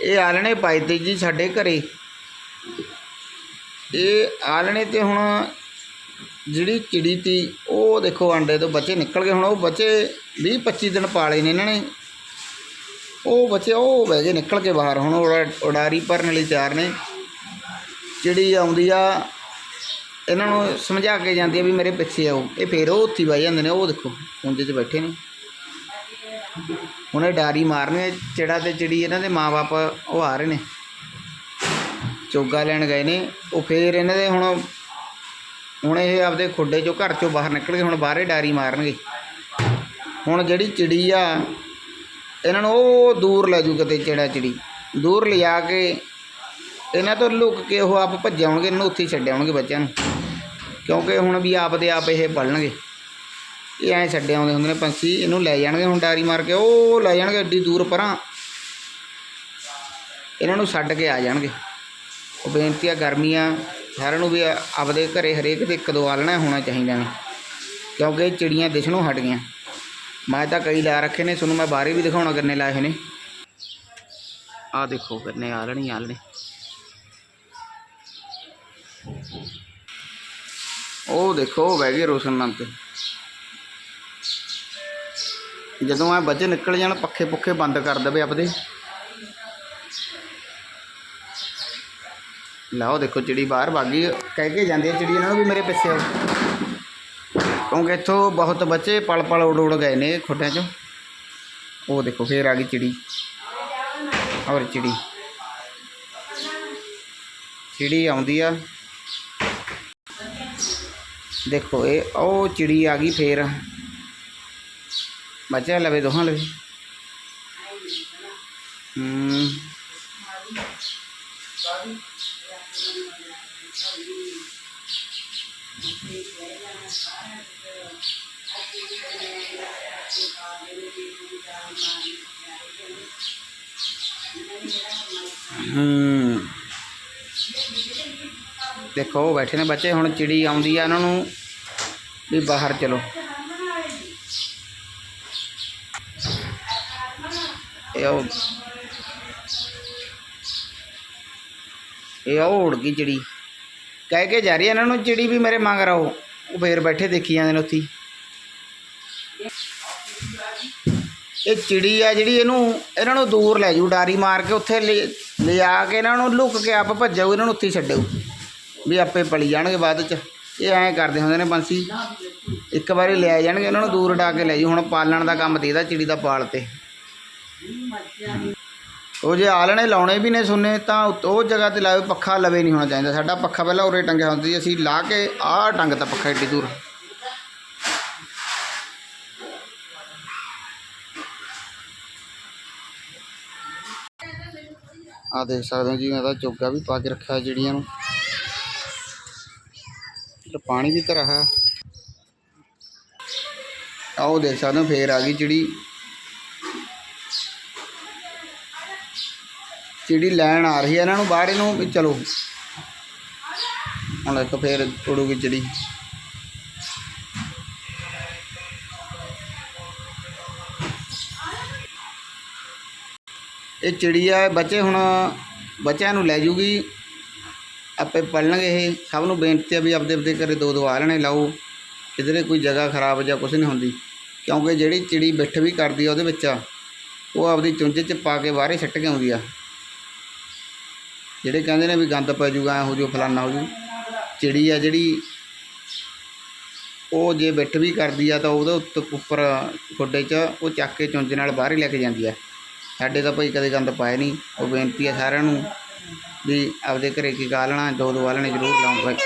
ਇਹ ਆਲਣੇ ਪਾਏ ਤੇ ਜੀ ਸਾਡੇ ਘਰੇ। ਇਹ ਆਲਣੇ ਤੇ ਹੁਣ ਜਿਹੜੀ ਚਿੜੀ ਤੀ, ਉਹ ਦੇਖੋ ਆਂਡੇ ਤੋਂ ਬੱਚੇ ਨਿਕਲ ਗਏ। ਹੁਣ ਉਹ ਬੱਚੇ 20 25 ਦਿਨ ਪਾਲੇ ਨੇ ਇਹਨਾਂ ਨੇ। ਉਹ ਬੱਚੇ ਉਹ ਬਹਿ ਗਏ ਨਿਕਲ ਕੇ ਬਾਹਰ। ਹੁਣ ਉਡਾਰੀ ਭਰਨ ਲਈ ਤਿਆਰ ਨੇ। ਚਿੜੀ ਆਉਂਦੀ ਆ, ਇਹਨਾਂ ਨੂੰ ਸਮਝਾ ਕੇ ਜਾਂਦੀ ਆ ਵੀ ਮੇਰੇ ਪਿੱਛੇ ਆਓ। ਇਹ ਫੇਰ ਉਹ ਉੱਥੇ ਬਹਿ ਜਾਂਦੇ ਨੇ। ਉਹ ਦੇਖੋ ਪੁੰਜੇ 'ਚ ਬੈਠੇ ਨੇ। ਹੁਣ ਇਹ ਡਾਰੀ ਮਾਰਨੇ ਚਿੜਾ ਤੇ ਚਿੜੀ ਇਹਨਾਂ ਦੇ ਮਾਪੇ ਉਹ ਆ ਰਹੇ ਨੇ। ਚੋਗਾ ਲੈਣ ਗਏ ਨੇ, ਉਹ ਫੇਰ ਇਹਨਾਂ ਦੇ ਹੁਣ ਹੁਣ ਇਹ ਆਪਦੇ ਖੁੱਡੇ ਚੋਂ ਘਰ ਚੋਂ ਬਾਹਰ ਨਿਕਲ ਗਏ ਹੁਣ ਬਾਹਰੇ ਡਾਰੀ ਮਾਰਨਗੇ। ਹੁਣ ਜਿਹੜੀ ਚਿੜੀ ਆ, ਇਹਨਾਂ ਨੂੰ ਉਹ ਦੂਰ ਲੈ ਜੂ ਕਿਤੇ ਚਿੜਾ ਚਿੜੀ। ਦੂਰ ਲਿਆ ਕੇ ਇਹਨਾਂ ਤੋਂ ਲੁੱਕ ਕੇ ਉਹ ਆਪ ਭੱਜ ਆਉਣਗੇ, ਇਹਨੂੰ ਉੱਥੇ ਹੀ ਛੱਡ ਆਉਣਗੇ ਬੱਚਿਆਂ ਨੂੰ। ਕਿਉਂਕਿ ਹੁਣ ਵੀ ਆਪ ਦੇ ਆਪ ਇਹ ਪੜਨਗੇ ਇਹ ਐਂ ਛੱਡੇ ਆਉਂਦੇ ਹੁੰਦੇ ਨੇ ਪੰਛੀ, ਇਹਨੂੰ ਲੈ ਜਾਣਗੇ ਹੁਣ ਡਾਰੀ ਮਾਰ ਕੇ, ਉਹ ਲੈ ਜਾਣਗੇ ਏਡੀ ਦੂਰ ਪਰਾਂ। ਇਹਨਾਂ ਨੂੰ ਛੱਡ ਕੇ ਆ ਜਾਣਗੇ। ਉਹ ਬੇਨਤੀ ਆ ਗਰਮੀਆਂ ਸਾਰਿਆਂ ਨੂੰ ਵੀ ਆਪਦੇ ਘਰੇ ਹਰੇਕ ਦੇ ਇੱਕ ਦੋ ਆਲਣਾ ਹੋਣਾ ਚਾਹੀਦਾ ਨੇ। ਕਿਉਂਕਿ ਇਹ ਚਿੜੀਆਂ ਦਿਸਣੋਂ ਹਟ ਗਈਆਂ। ਮੈਂ ਤਾਂ ਕਈ ਲਾ ਰੱਖੇ ਨੇ, ਤੁਹਾਨੂੰ ਮੈਂ ਬਾਹਰੇ ਵੀ ਦਿਖਾਉਣਾ ਕਰਨੇ ਲਾਏ ਹੋਏ ਨੇ। ਆਹ ਦੇਖੋ ਕਰਨੇ ਆਲਣੀ ਆਲਣੇ ਉਹ ਦੇਖੋ, ਉਹ ਬਹਿ ਗਏ ਰੋਸ਼ਨ ਨਾਲ ਤੇ। ਜਦੋਂ ਆ ਬੱਚੇ ਨਿਕਲ ਜਾਣ, ਪੱਖੇ ਪੁੱਖੇ ਬੰਦ ਕਰ ਦੇਵੇ ਆਪਦੇ। ਲਾਓ ਦੇਖੋ ਚਿੜੀ ਬਾਹਰ ਭਾਗੀ ਕਹਿ ਕੇ ਜਾਂਦੀ ਹੈ ਚਿੜੀ ਇਹਨਾਂ ਨੂੰ ਵੀ ਮੇਰੇ ਪਿੱਛੇ ਆਓ। ਕਿਉਂਕਿ ਇੱਥੋਂ ਬਹੁਤ ਬੱਚੇ ਪਲ ਪਲ ਉੜ ਉੜ ਗਏ ਨੇ ਖੁੱਡਿਆਂ 'ਚੋਂ। ਉਹ ਦੇਖੋ ਫੇਰ ਆ ਗਈ ਚਿੜੀ। ਔਰ ਚਿੜੀ। ਚਿੜੀ ਆਉਂਦੀ ਆ। ਦੇਖੋ ਇਹ, ਉਹ ਚਿੜੀ ਆ ਗਈ ਫੇਰ। ਬੱਚਾ ਲਵੇ ਦੋਹਾਂ ਲਵੇ ਹੂੰ ਹੂੰ ਦੇਖੋ ਉਹ ਬੈਠੇ ਨੇ ਬੱਚੇ, ਹੁਣ ਚਿੜੀ ਆਉਂਦੀ ਆ ਇਹਨਾਂ ਨੂੰ ਵੀ ਬਾਹਰ ਚਲੋ। ਉਹ ਇਹ ਉਹ ਉੜ ਗਈ ਚਿੜੀ। ਕਹਿ ਕੇ ਜਾ ਰਹੀ ਹੈ ਇਹਨਾਂ ਨੂੰ, ਚਿੜੀ ਵੀ ਮੇਰੇ ਮੰਗ ਰਹੋ। ਉਹ ਫੇਰ ਬੈਠੇ ਦੇਖੀ ਜਾਂਦੇ ਨੇ ਉੱਥੇ ਇਹ ਚਿੜੀ ਆ ਜਿਹੜੀ ਇਹਨੂੰ, ਇਹਨਾਂ ਨੂੰ ਦੂਰ ਲੈ ਜੂ ਡਾਰੀ ਮਾਰ ਕੇ ਉੱਥੇ ਲੈ ਲਿਜਾ ਕੇ ਇਹਨਾਂ ਨੂੰ ਲੁੱਕ ਕੇ ਆਪ ਭੱਜੂ ਇਹਨਾਂ ਨੂੰ ਉੱਥੇ ਹੀ ਛੱਡੂ ਵੀ ਆਪੇ ਪਲੀ ਜਾਣਗੇ ਬਾਅਦ ਚ। ਇਹ ਐਂ ਕਰਦੇ ਹੁੰਦੇ ਨੇ ਪੰਛੀ ਇੱਕ ਵਾਰੀ ਲੈ ਜਾਣਗੇ, ਇਹਨਾਂ ਨੂੰ ਦੂਰ ਡਾ ਕੇ ਲੈ ਜੂ ਹੁਣ ਪਾਲਣ ਦਾ ਕੰਮ ਤੇ ਇਹਦਾ, ਚਿੜੀ ਦਾ ਪਾਲ ਤੇ। ਉਹ ਜੇ ਆਲਣੇ ਲਾਉਣੇ ਵੀ ਨੇ ਸੁਣਨੇ ਤਾਂ ਉਹ ਜਗ੍ਹਾ ਤੇ ਲਾਵੇ ਪੱਖਾ ਲਵੇ ਨਹੀਂ ਹੋਣਾ ਚਾਹੀਦਾ। ਸਾਡਾ ਪੱਖਾ ਪਹਿਲਾਂ ਉਰੇ ਟੰਗਿਆ ਹੁੰਦਾ ਸੀ, ਅਸੀਂ ਲਾ ਕੇ ਆਹ ਟੰਗ ਪੱਖਾ ਏਡੀ ਦੂਰ। ਆ ਦੇਖ ਸਕਦੇ ਹੋ ਜੀ, ਮੈਂ ਤਾਂ ਚੋਗਾ ਵੀ ਪਾ ਕੇ ਰੱਖਿਆ ਜਿਹੜੀਆਂ ਨੂੰ। ਤੇ ਪਾਣੀ ਵੀ ਧਰਿਆ ਹੈ ਆਓ ਦੇਖ ਸਕਦੇ ਹੋ, ਫੇਰ ਆ ਗਈ ਚਿੜੀ ਚਿੜੀ ਲੈਣ ਆ ਰਹੀ ਹੈ, ਇਹਨਾਂ ਨੂੰ ਬਾਹਰ ਇਹਨੂੰ ਵੀ ਚਲੋ। ਹੁਣ ਇੱਕ ਫੇਰ ਉੜੂਗੀ ਚਿੜੀ। ਇਹ ਚਿੜੀ ਆ ਬੱਚੇ ਹੁਣ ਬੱਚਿਆਂ ਨੂੰ ਲੈ ਜੂਗੀ। ਆਪੇ ਪਲਣਗੇ ਇਹ, ਸਭ ਨੂੰ ਬੇਨਤੀ ਆ ਵੀ ਆਪਦੇ ਆਪਦੇ ਘਰੇ ਦੋ ਦੋ ਲੈਣੇ ਲਾਓ। ਕਿਧਰੇ ਕੋਈ ਜਗ੍ਹਾ ਖਰਾਬ ਜਾਂ ਕੁਝ ਨਹੀਂ ਹੁੰਦੀ। ਕਿਉਂਕਿ ਜਿਹੜੀ ਚਿੜੀ ਬਿੱਠ ਵੀ ਕਰਦੀ ਆ ਉਹਦੇ ਵਿੱਚ, ਉਹ ਆਪਦੀ ਚੁੰਝ 'ਚ ਪਾ ਕੇ ਬਾਹਰੇ ਛੱਟ ਕੇ ਆਉਂਦੀ ਆ। ਜਿਹੜੇ ਕਹਿੰਦੇ ਨੇ ਵੀ ਗੰਦ ਪੈ ਜੂਗਾ ਐ ਹੋ ਜੂ ਫਲਾਨਾ ਹੋ ਜੂ। ਚਿੜੀ ਆ ਜਿਹੜੀ, ਉਹ ਜੇ ਬਿੱਠ ਵੀ ਕਰਦੀ ਆ ਤਾਂ ਉਹਦੇ ਉੱਤੇ, ਉੱਪਰ ਖੋਡੇ 'ਚ ਉਹ ਚੱਕ ਕੇ ਚੁੰਝ ਨਾਲ ਬਾਹਰ ਹੀ ਲੈ ਕੇ ਜਾਂਦੀ ਆ। ਸਾਡੇ ਤਾਂ ਭਾਈ ਕਦੇ ਗੰਦ ਪਾਇਆ ਨਹੀਂ। ਉਹ ਬੇਨਤੀ ਆ ਸਾਰਿਆਂ ਨੂੰ ਵੀ ਆਪਦੇ ਘਰੇ ਕੀ ਗਾਲਣਾ ਦੋ ਦੋ ਵਾਲਣੇ ਜ਼ਰੂਰ ਲਾਉਂ ਭਾਈ